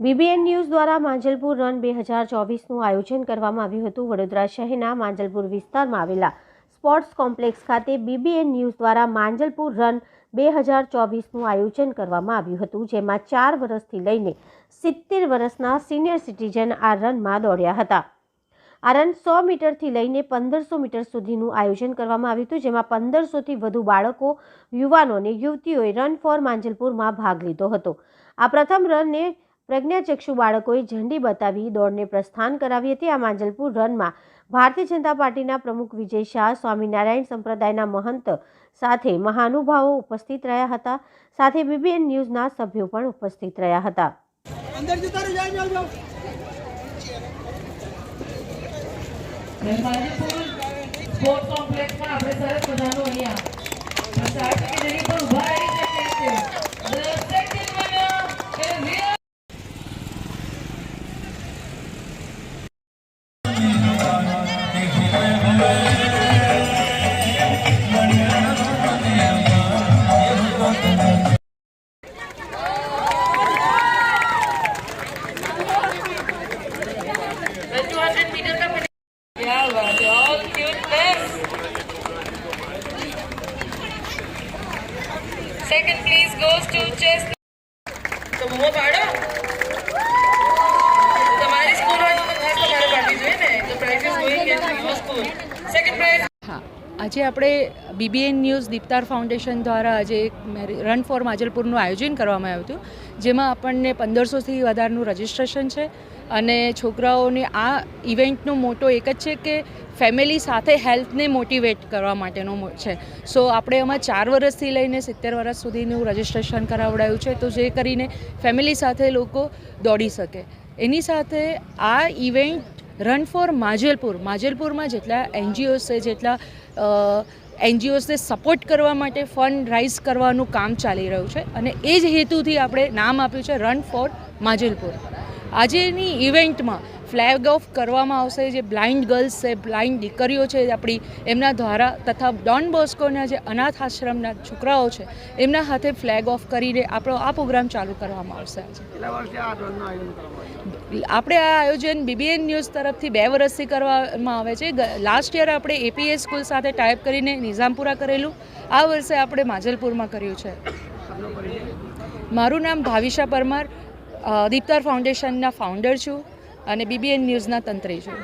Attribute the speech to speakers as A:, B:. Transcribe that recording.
A: BBN news દ્વારા Manjalpur run બે હજાર ચોવીસનું આયોજન કરવામાં આવ્યું હતું. વડોદરા શહેરના માંજલપુર વિસ્તારમાં આવેલા સ્પોર્ટ્સ કોમ્પ્લેક્સ ખાતે બીબીએન ન્યૂઝ દ્વારા માંજલપુર રન બે હજાર ચોવીસનું આયોજન કરવામાં આવ્યું હતું, જેમાં ચાર વર્ષથી લઈને સિત્તેર વર્ષના સિનિયર સિટીઝન આ રનમાં દોડ્યા હતા. આ રન સો મીટરથી લઈને પંદરસો મીટર સુધીનું આયોજન કરવામાં આવ્યું હતું, જેમાં પંદરસોથી વધુ બાળકો, યુવાનો અને યુવતીઓએ રન ફોર માંજલપુરમાં ભાગ લીધો હતો. આ પ્રથમ રનને પ્રજ્ઞાચક્ષુ બાળકોએ ઝંડી બતાવી દોડને પ્રસ્થાન કરાવી હતી. આ માંજલપુર રનમાં ભારતીય જનતા પાર્ટીના પ્રમુખ વિજય શાહ સ્વામિનારાયણ સંપ્રદાયના મહંત સાથે મહાનુભાવો ઉપસ્થિત રહ્યા હતા. સાથે બીબીએન ન્યૂઝના સભ્યો પણ ઉપસ્થિત રહ્યા હતા.
B: અંદર જતા રહો જાઓ જાઓ જાઓ.
C: કોમ્પ્લેક્સમાં આપણે સરસ second place goes to chess. તો મોમો પાડો તમારી સ્કૂલ હોય તો ખાસ તમારે પાડવી જોઈએ ને. તો prize is going school second prize
D: હા. આજે આપણે બીબીએન ન્યૂઝ દીપતાર ફાઉન્ડેશન દ્વારા આજે એક રન ફોર માજલપુરનું આયોજન કરવામાં આવ્યું હતું, જેમાં આપણને પંદરસોથી વધારનું રજિસ્ટ્રેશન છે અને છોકરાઓને આ ઇવેન્ટનો મોટો એક જ છે કે ફેમિલી સાથે હેલ્થને મોટિવેટ કરવા માટેનો છે. સો આપણે એમાં ચાર વર્ષથી લઈને સિત્તેર વર્ષ સુધીનું રજિસ્ટ્રેશન કરાવડાયું છે, તો જે કરીને ફેમિલી સાથે લોકો દોડી શકે. એની સાથે આ ઇવેન્ટ રન ફોર માજલપુર. માજલપુરમાં જેટલા એનજીઓસ છે, જેટલા એનજીઓસને સપોર્ટ કરવા માટે ફંડ રાઇઝ કરવાનું કામ ચાલી રહ્યું છે અને એ જ હેતુથી આપણે નામ આપ્યું છે રન ફોર માજલપુર. આજેની ઇવેન્ટમાં ફ્લેગ ઓફ કરવામાં આવશે જે બ્લાઇન્ડ ગર્લ્સ છે બ્લાઇન્ડ દીકરીઓ છે આપણી એમના દ્વારા તથા ડોન બોસ્કોના જે અનાથ આશ્રમના છોકરાઓ છે એમના હાથે ફ્લેગ ઓફ કરીને આપણો આ પ્રોગ્રામ ચાલુ કરવામાં આવશે આપણે આ આયોજન બીબીએન ન્યૂઝ તરફથી બે વર્ષથી કરવામાં આવે છે. લાસ્ટ યર આપણે એપીએસ સ્કૂલ સાથે ટાઈપ કરીને નિઝામપુરા કરેલું. આ વર્ષે આપણે માજલપુરમાં કર્યું છે. મારું નામ ભાવિશા પરમાર દીપતાર ફાઉન્ડેશનના ફાઉન્ડર છું. અને બીબીએન ન્યૂઝના તંત્રી છું.